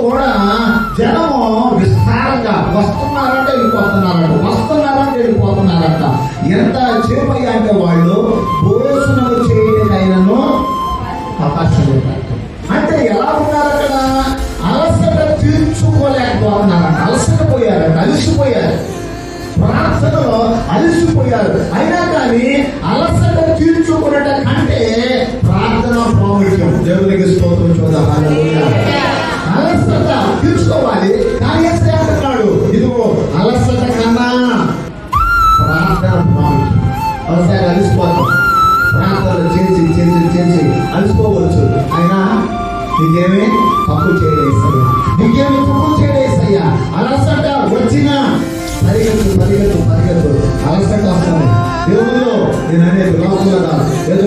కూడా జనము విస్తారంగా వస్తున్నారంటే వెళ్ళిపోతున్నారంట వస్తున్నారంటే వెళ్ళిపోతున్నారంట. ఎంత చేపయ్యా అంటే వాళ్ళు భోజనము చేయడానికైనాను అవకాశం అంటే ఎలా ఉన్నారు అక్కడ? అలసట తీర్చుకోలేకపోతున్నారంట అలసటపోయారంట అలసిపోయారు. ప్రార్థనలో అలసిపోయారు. అయినా కానీ అలసట తీర్చుకున్నట కంటే ప్రార్థన ప్రాముఖ్యం. దేవునికి స్తోత్రం చూద్దాం. తీర్చుకోవాలి కానీ ఏం చేస్తున్నాడు ఇదిగో అలసట కన్నా ప్రార్థన ఒకసారి అలసిపోతాం. ప్రార్థన చేసి చేసి చేసి అలసిపోవచ్చు. అయినా నీకేమి తప్పు చేయలేసయ్యా నీకేమి తప్పు చేయలేసయ్యా అలసట వచ్చినా పరిగెత్తు పరిగెత్తు పరిగెత్తు. అలసట వస్తుంది. దేవుళ్ళు నేను అనేది లోపలగా ఏదో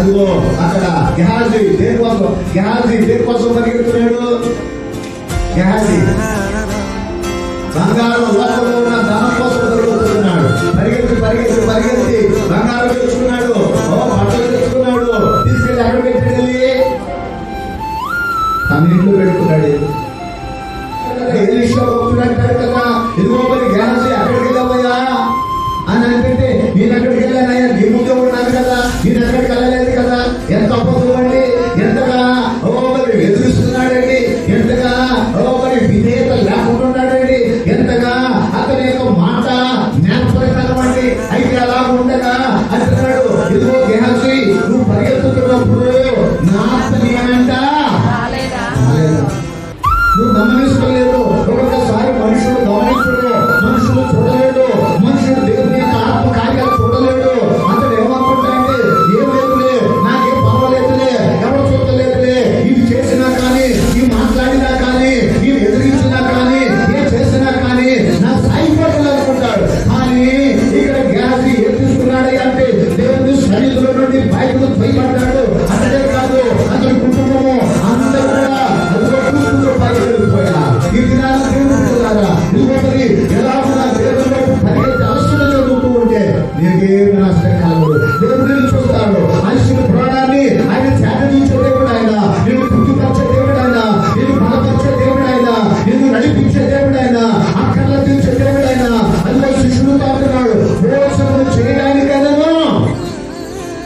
అదిగో అక్కడ గ్యాజీ దేని కోసం గ్యాజీ దేని కోసం పరిగెడుతున్నాడు? గెహాజీ బంగారం లోపల ఉన్న ధనం కోసం దొరుకుతున్నాడు. పరిగెత్తి పరిగెత్తి పరిగెత్తి. బంగారం తెచ్చుకున్నాడు. ఓ బట్టలు తెచ్చుకున్నాడు. తీసుకెళ్ళి అక్కడ పెట్టాడు తన ఇంట్లో పెట్టుకున్నాడు ఎలీషా భక్తుడు కదా ఇదిగో నా అతని ఏమంట రాలేదా? రాలేదా? నువ్వు గమనించలేదు. మనుషులు గమనించడు మనుషులు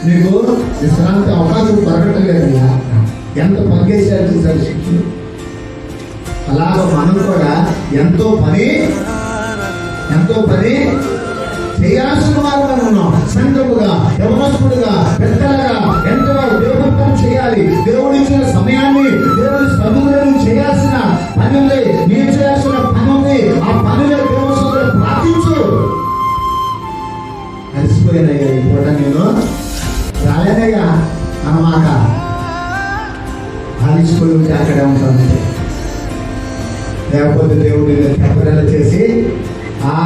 మీకు విశ్రాంతి అవకాశం దొరకట్లేదు ఎంత పనిచేశారు చూసారు శిష్యులు అలాగ మనం కూడా ఎంతో పని ఎంతో పని చేయాల్సిన వారుగా ఉన్నాం. సంఘముగా యవనస్తుడుగా పెద్దలుగా ఎంతో దేవుడు పని చేయాలి. దేవుడు ఇచ్చిన సమయాన్ని దేవుడి సముద్రం చేయాల్సిన పని ఉంది. నేను చేయాల్సిన పని ఉంది. ఆ పనిలో దేవుడు ప్రార్థించు. అలసిపోయినయ్యా ఈ నేను. రాలేనయ్యా అన్నమాట అలసిపోయి ఉంటే అక్కడే ఉంటుంది లేకపోతే దేవుడు నిన్ను తెప్పరెల చేసి ఆ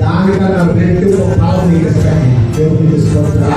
దానికన్నా రెండు ఫలం నీకు ఇస్తాను దేవుడిని స్తోత్రం